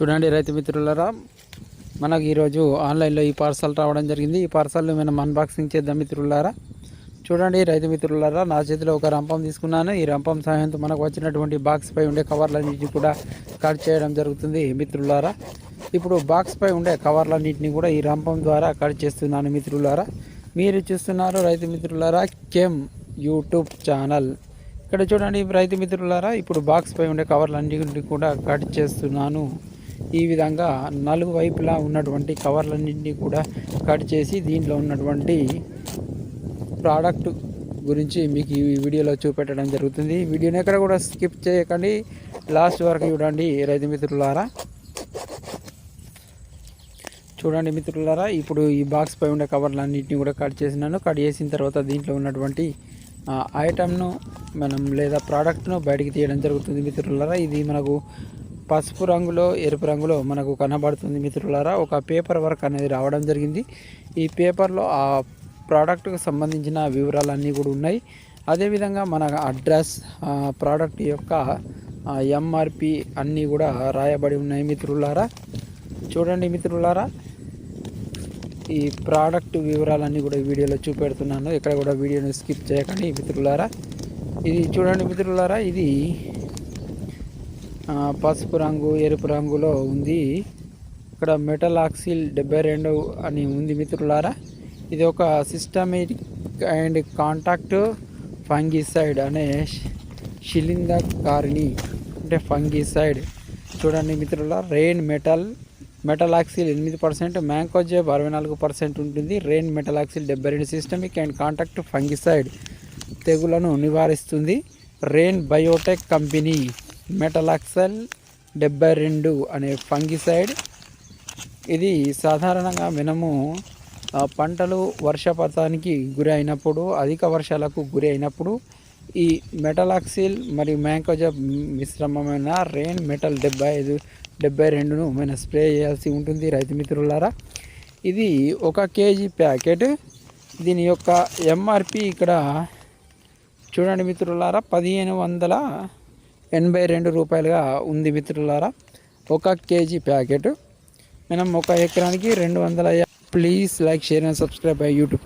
చూడండి రైతు మిత్రులరా మనకు ఈరోజు ఆన్లైన్లో ఈ పార్సల్ రావడం జరిగింది. ఈ పార్సల్ని మనం అన్బాక్సింగ్ చేద్దాం మిత్రులారా. చూడండి రైతు మిత్రులారా నా చేతిలో ఒక రంపం తీసుకున్నాను. ఈ రంపం సహాయంతో మనకు వచ్చినటువంటి బాక్స్ పై ఉండే కవర్లన్నింటినీ కూడా కట్ చేయడం జరుగుతుంది మిత్రులారా. ఇప్పుడు బాక్స్ పై ఉండే కవర్లన్నింటినీ కూడా ఈ రంపం ద్వారా కట్ చేస్తున్నాను మిత్రులారా. మీరు చూస్తున్నారు రైతు మిత్రులారా కెమ్ యూట్యూబ్ ఛానల్ ఇక్కడ చూడండి రైతు మిత్రులారా ఇప్పుడు బాక్స్ పై ఉండే కవర్లన్నింటినీ కూడా కట్ చేస్తున్నాను. ఈ విధంగా నలుగు వైపులా ఉన్నటువంటి కవర్లన్నింటినీ కూడా కట్ చేసి దీంట్లో ఉన్నటువంటి ప్రోడక్ట్ గురించి మీకు ఈ వీడియోలో చూపెట్టడం జరుగుతుంది. వీడియోని ఎక్కడ కూడా స్కిప్ చేయకండి. లాస్ట్ వరకు చూడండి రైతు మిత్రులారా. చూడండి మిత్రులారా ఇప్పుడు ఈ బాక్స్ పై ఉండే కవర్లన్నింటినీ కూడా కట్ చేసినాను. కట్ చేసిన తర్వాత దీంట్లో ఉన్నటువంటి ఆ, ఐటమ్ను మనం లేదా ప్రోడక్ట్ను బయటికి తీయడం జరుగుతుంది మిత్రులారా. ఇది మనకు పసుపు రంగులో ఎరుపు రంగులో మనకు కనబడుతుంది మిత్రులారా. ఒక పేపర్ వర్క్ అనేది రావడం జరిగింది. ఈ పేపర్లో ఆ ప్రోడక్ట్కు సంబంధించిన వివరాలన్నీ కూడా ఉన్నాయి. అదేవిధంగా మన అడ్రస్ ప్రోడక్ట్ యొక్క ఎంఆర్పి అన్నీ కూడా రాయబడి ఉన్నాయి మిత్రులారా. చూడండి మిత్రులారా. ఈ ప్రోడక్ట్ వివరాలన్నీ కూడా వీడియోలో చూపెడుతున్నాను. ఇక్కడ కూడా వీడియోని స్కిప్ చేయకండి మిత్రులారా. ఇది చూడండి మిత్రులారా ఇది పసుపు రంగు ఎరుపు రంగులో ఉంది. ఇక్కడ మెటల్ ఆక్సిల్ డెబ్బై రెండు అని ఉంది మిత్రులారా. ఇది ఒక సిస్టమేటిక్ అండ్ కాంటాక్ట్ ఫంగిసైడ్ అనే శిలింద కారిణి అంటే ఫంగిసైడ్ చూడండి మిత్రుల రెయిన్ మెటల్ మెటల్ ఆక్సిల్ ఎనిమిది పర్సెంట్ మ్యాంకోజేబ్ అరవై నాలుగు పర్సెంట్ ఉంటుంది. రెయిన్ మెటల్ ఆక్సిల్ డెబ్బై రెండు సిస్టమిక్ అండ్ కాంటాక్ట్ ఫంగిసైడ్ తెగులను నివారిస్తుంది. రెయిన్ బయోటెక్ కంపెనీ మెటలాక్సల్ డెబ్బై రెండు అనే ఫంగిసైడ్. ఇది సాధారణంగా మనము పంటలు వర్షపాతానికి గురి అయినప్పుడు అధిక వర్షాలకు గురి అయినప్పుడు ఈ మెటలాక్సిల్ మరియు మ్యాంకోజబ్ మిశ్రమమైన రెయిన్ మెటల్ డెబ్బై ఐదు డెబ్బై రెండును మనం స్ప్రే చేయాల్సి ఉంటుంది రైతు మిత్రులారా. ఇది ఒక కేజీ ప్యాకెట్. దీని యొక్క ఎంఆర్పి ఇక్కడ చూడండి మిత్రులారా పదిహేను వందల ఎనభై రెండు రూపాయలుగా ఉంది మిత్రులారా. ఒక కేజీ ప్యాకెట్. మనం ఒక ఎకరానికి రెండు వందల please like share and subscribe bye YouTube